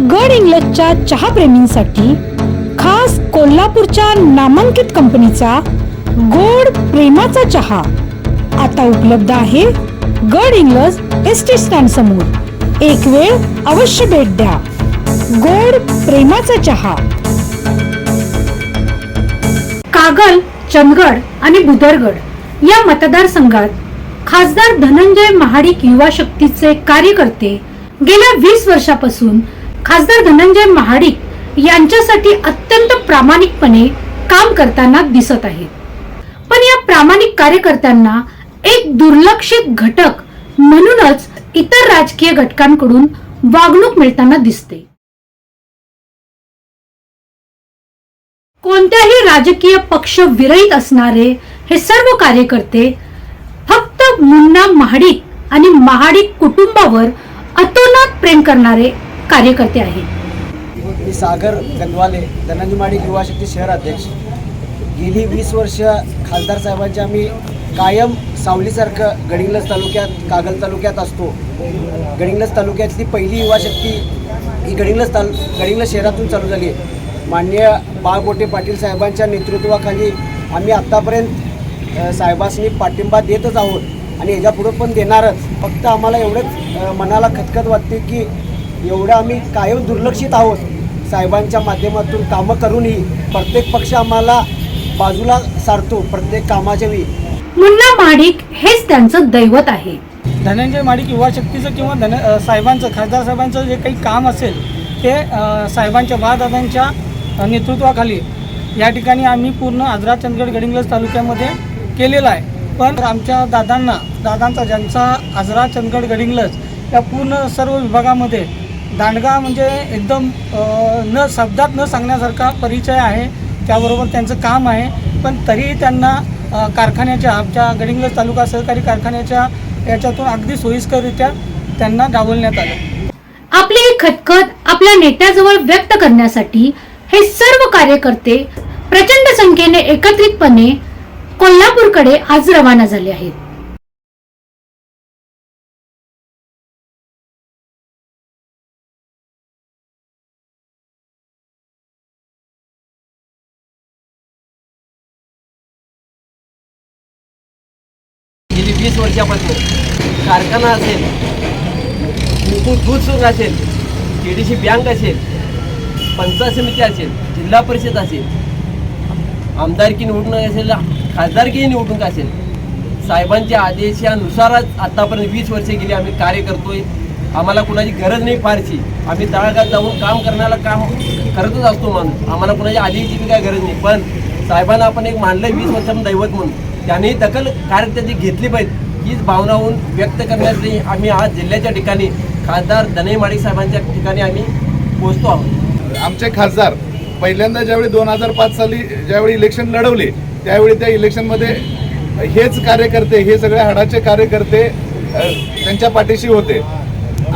गड इंग्लजच्या चहाप्रेमींसाठी खास कोल्हापूरच्या नामांकित कंपनीचा गोड प्रेमाचा चहा आता उपलब्ध आहे गड इंग्लज एस टी स्टँड समोर. एक वेळ अवश्य भेट द्या. गोड प्रेमाचा चहा. कागल चंदगड आणि बुदरगड या मतदारसंघात खासदार धनंजय महाडिक युवा शक्तीचे कार्यकर्ते गेल्या वीस वर्षापासून खासदार धनंजय महाडिक यांच्यासाठी अत्यंत प्रामाणिकपणे काम करताना दिसत आहेत पण या प्रामाणिक कार्यकर्त्यांना एक दुर्लक्षित घटक म्हणूनच इतर राजकीय घटकांकडून वागणूक मिळताना दिसते. कोणत्याही राजकीय पक्ष विरहित असणारे हे सर्व कार्यकर्ते फक्त मुन्ना महाडिक आणि महाडिक कुटुंबावर अतोनात प्रेम करणारे कार्यकर्ते आहेत. मी सागर गंदवाले धनंजमाडी युवा शक्ती शहर अध्यक्ष. गेली वीस वर्ष खासदार साहेबांच्या आम्ही कायम सावलीसारखं गडिंग्लज तालुक्यात कागल तालुक्यात असतो. गडिंग्लज तालुक्यातली पहिली युवा शक्ती ही गडिंग्लज तालु गडिंग्लज शहरातून चालू झाली माननीय बाळगोटे पाटील साहेबांच्या नेतृत्वाखाली आम्ही आत्तापर्यंत साहेबांनी पाठिंबा देतच आहोत आणि याच्यापुढं पण देणारच. फक्त आम्हाला एवढंच मनाला खतखत वाटते की एवढं आम्ही कायम दुर्लक्षित आहोत. साहेबांच्या माध्यमातून कामं करूनही प्रत्येक पक्ष आम्हाला बाजूला सारतो प्रत्येक कामाच्या वेळी. मुन्ना महाडिक हेच त्यांचं दैवत आहे. धनंजय माडिक युवा शक्तीचं किंवा धन साहेबांचं खासदार साहेबांचं जे काही काम असेल ते साहेबांच्या बाळदादांच्या अ, नेतृत्वाखाली या ठिकाणी आम्ही पूर्ण आजरा चंदगड गडिंग्लज तालुक्यामध्ये केलेलं आहे. पण आमच्या दादांना दादांचा ज्यांचा आजरा चंदगड गडिंग्लज या पूर्ण सर्व विभागामध्ये दांडगा म्हणजे एकदम न शब्दात न सांगण्यासारखा परिचय आहे. त्याबरोबर त्यांचं काम आहे. पण तरीही त्यांना कारखान्याच्या आमच्या गडिंग्लज तालुका सहकारी कारखान्याच्या याच्यातून अगदी सोयीस्कररित्या त्यांना डावलण्यात आलं. आपली ही खतखत आपल्या नेत्याजवळ व्यक्त करण्यासाठी हे सर्व कार्यकर्ते प्रचंड संख्येने एकत्रितपणे कोल्हापूरकडे आज रवाना झाले आहेत. वीस वर्षापासून. कारखाना असेल मुकुट दूध सुरू असेल के डी सी बँक असेल पंचायत समिती असेल जिल्हा परिषद असेल आमदारकी निवडणूक असेल खासदारकी निवडणूक असेल साहेबांच्या आदेशानुसारच आत्तापर्यंत वीस वर्षे गेली आम्ही कार्य करतोय. आम्हाला कुणाची गरज नाही फारशी. आम्ही तळागात जाऊन काम करण्याला काम करतच असतो माणूस आम्हाला कुणाच्या आधीची काय गरज नाही. पण साहेबांना आपण एक मानलं वीस वर्षांत दैवत म्हणून. त्यांनी दखल कार्यकर्त्यांची घेतली पाहिजे. हीच भावना होऊन व्यक्त करण्यासाठी आम्ही आज जिल्ह्याच्या ठिकाणी खासदार दनई माडिक साहेबांच्या ठिकाणी आम्ही पोहोचतो आहोत. आमचे खासदार पहिल्यांदा ज्यावेळी दोन हजार पाच साली ज्यावेळी इलेक्शन लढवले त्यावेळी त्या इलेक्शनमध्ये हेच कार्यकर्ते हे सगळे हाडाचे कार्यकर्ते त्यांच्या पाठीशी होते.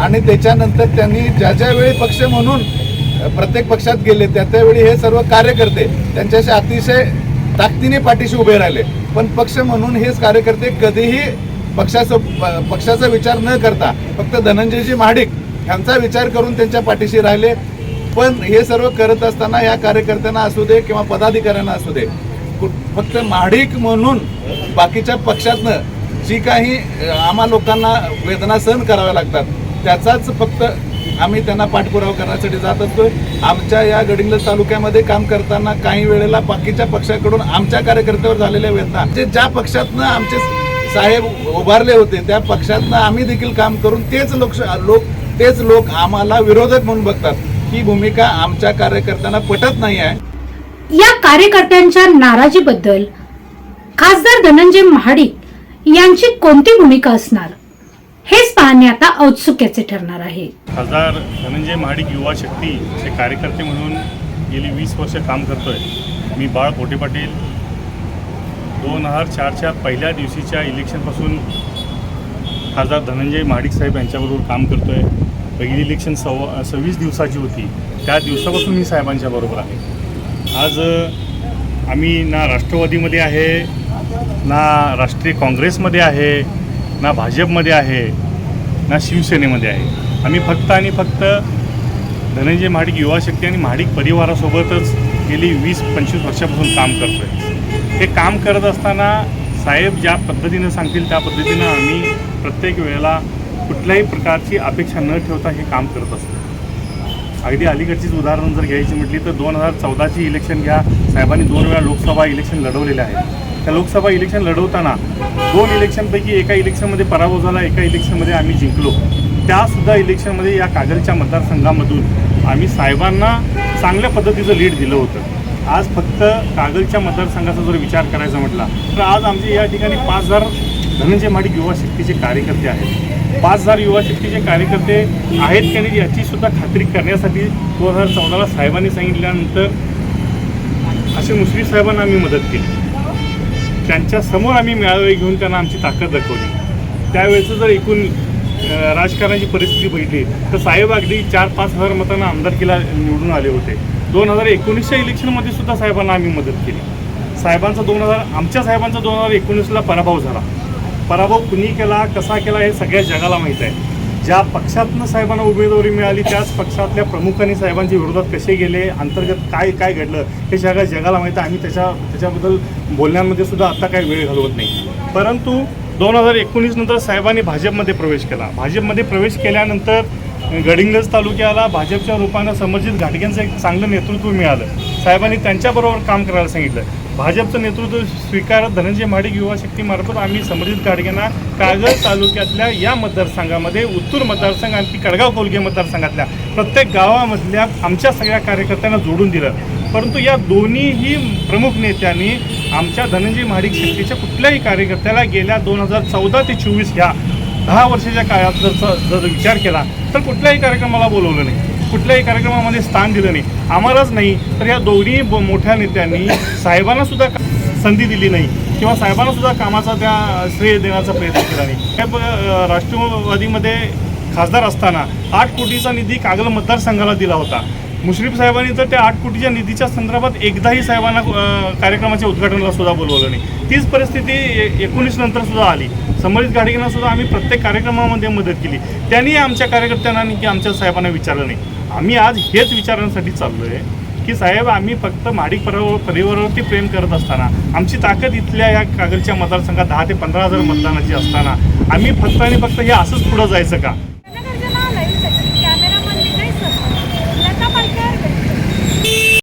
आणि त्याच्यानंतर त्यांनी ज्या ज्या वेळी पक्ष म्हणून प्रत्येक पक्षात गेले त्या त्यावेळी हे सर्व कार्यकर्ते त्यांच्याशी अतिशय ताकदीने पाठीशी उभे राहिले. पण पक्ष म्हणून हेच कार्यकर्ते कधीही पक्षाचं पक्षाचा विचार न करता फक्त धनंजयजी महाडिक यांचा विचार करून त्यांच्या पाठीशी राहिले. पण हे सर्व करत असताना या कार्यकर्त्यांना असू दे किंवा पदाधिकाऱ्यांना असू दे फक्त महाडिक म्हणून बाकीच्या पक्षातनं जी काही आम्हा लोकांना वेदना सहन कराव्या लागतात त्याचाच फक्त आम्ही त्यांना पाठपुरावा करण्यासाठी जात असतोय. आमच्या या गडिंग्लज तालुक्यामध्ये काम करताना काही वेळेला बाकीच्या पक्षाकडून आमच्या कार्यकर्त्यावर झालेल्या वेदना जे ज्या पक्षातनं आमचे साहेब उभारले होते त्या पक्षातनं आम्ही देखील काम करून तेच लोक लोक तेच लोक आम्हाला विरोधक म्हणून बघतात. ही भूमिका आमच्या कार्यकर्त्यांना पटत नाही आहे. या कार्यकर्त्यांच्या नाराजीबद्दल खासदार धनंजय महाडिक यांची कोणती भूमिका असणार? हेच पाहणे आता औत्सुक्याचे ठरणार आहे. खासदार धनंजय महाडिक युवा शक्तीचे कार्यकर्ते म्हणून गेली वीस वर्ष काम करतोय. मी बाळ पोटे पाटील. दोन हजार चारच्या पहिल्या दिवशीच्या इलेक्शनपासून खासदार धनंजय महाडिक साहेब यांच्याबरोबर काम करतोय. पहिली इलेक्शन सव्वा सव्वीस दिवसाची होती. त्या दिवसापासून मी साहेबांच्या बरोबर आहे. आज आम्ही ना राष्ट्रवादीमध्ये आहे ना राष्ट्रीय काँग्रेसमध्ये आहे ना भाजपमध्ये आहे ना शिवसेनेमध्ये आहे. आम्ही फक्त आणि फक्त धनंजय महाडिक युवा शक्ती आणि महाडिक परिवारासोबतच गेली वीस पंचवीस वर्षापासून काम करतो आहे हे काम करत असताना साहेब ज्या पद्धतीनं सांगतील त्या पद्धतीनं आम्ही प्रत्येक वेळेला कुठल्याही प्रकारची अपेक्षा न ठेवता हे काम करत असतो. अगदी अलीकडचीच उदाहरण जर घ्यायची म्हटली तर दोन हजार चौदाची इलेक्शन घ्या. साहेबांनी दोन वेळा लोकसभा इलेक्शन लढवलेले आहे त्या लोकसभा इलेक्शन लढवताना दोन इलेक्शनपैकी एका इलेक्शनमध्ये पराभव झाला एका इलेक्शनमध्ये आम्ही जिंकलो. त्यासुद्धा इलेक्शनमध्ये या कागलच्या मतदारसंघामधून आम्ही साहेबांना चांगल्या पद्धतीचं लीड दिलं होतं. आज फक्त कागलच्या मतदारसंघाचा जर विचार करायचा म्हटला तर आज आमचे या ठिकाणी पाच हजार धनंजय माडिक युवा शक्तीचे कार्यकर्ते आहेत. पाच हजार युवा शक्तीचे कार्यकर्ते आहेत की नाही याची सुद्धा खात्री करण्यासाठी दोन हजार चौदाला साहेबांनी सांगितल्यानंतर असे मुश्रीफ साहेबांना आम्ही मदत केली. त्यांच्यासमोर आम्ही मेळावे घेऊन त्यांना आमची ताकद दाखवली. त्यावेळेचं जर एकूण राजकारणाची परिस्थिती बघितली तर साहेब अगदी चार पाच हजार मतांना आमदारकीला निवडून आले होते. दोन हजार एकोणीसच्या इलेक्शनमध्ये सुद्धा साहेबांना आम्ही मदत केली. साहेबांचा दोन हजार आमच्या साहेबांचा दोन हजार एकोणीसला पराभव झाला. पराभव कुणी केला कसा केला हे सगळ्या जगाला माहीत आहे. ज्या पक्षातनं साहेबांना उमेदवारी मिळाली त्याच पक्षातल्या प्रमुखांनी साहेबांच्या विरोधात कसे गेले अंतर्गत काय काय घडलं हे सगळ्या जगाला माहीत आहे. आम्ही त्याच्या त्याच्याबद्दल बोलण्यामध्ये सुद्धा आता काही वेळ घालवत नाही. परंतु दोन हजार एकोणीस नंतर साहेबांनी भाजपमध्ये प्रवेश केला. भाजपमध्ये प्रवेश केल्यानंतर गडिंगज तालुक्याला भाजपच्या रूपानं समर्जित घाटग्यांचं एक चांगलं नेतृत्व मिळालं. साहेबांनी त्यांच्याबरोबर काम करायला सांगितलं. भाजपचं नेतृत्व स्वीकारत धनंजय महाडिक युवा शक्तीमार्फत आम्ही समर्जित गाडगेंना कागल तालुक्यातल्या या मतदारसंघामध्ये उत्तूर मतदारसंघ आणखी कडगाव कोलगे मतदारसंघातल्या प्रत्येक गावामधल्या आमच्या सगळ्या कार्यकर्त्यांना जोडून दिलं. परंतु या दोन्हीही प्रमुख नेत्यांनी आमच्या धनंजय महाडिक शक्तीच्या कुठल्याही कार्यकर्त्याला गेल्या दोन हजार चौदा ते चोवीस ह्या दहा वर्षाच्या काळात जर जर विचार केला तर कुठल्याही कार्यक्रमाला बोलवलं नाही. कुठल्याही कार्यक्रमामध्ये स्थान दिलं नाही. आम्हालाच नाही तर या दोन्ही मोठ्या नेत्यांनी साहेबांना सुद्धा संधी दिली नाही किंवा साहेबांना सुद्धा कामाचा त्या श्रेय देण्याचा प्रयत्न केला नाही. साहेब राष्ट्रवादीमध्ये खासदार असताना आठ कोटीचा निधी कागल मतदारसंघाला दिला होता. मुश्रीफ साहेबांनी तर त्या आठ कोटीच्या निधीच्या संदर्भात एकदाही साहेबांना कार्यक्रमाच्या उद्घाटनाला सुद्धा बोलवलं नाही. तीच परिस्थिती एकोणीस नंतर सुद्धा आली. संबंधित गाडगेंना सुद्धा आम्ही प्रत्येक कार्यक्रमामध्ये मदत केली. त्यांनी आमच्या कार्यकर्त्यांना की आमच्या साहेबांना विचारलं नाही. आम्ही आज हेच विचारांसाठी चाललो आहे की साहेब आम्ही फक्त माडिक परिवार परिवारावरती प्रेम करत असताना आमची ताकद इथल्या या कागलच्या मतदारसंघात दहा ते पंधरा हजार मतदानाची असताना आम्ही फक्त आणि फक्त हे असंच पुढं जायचं का?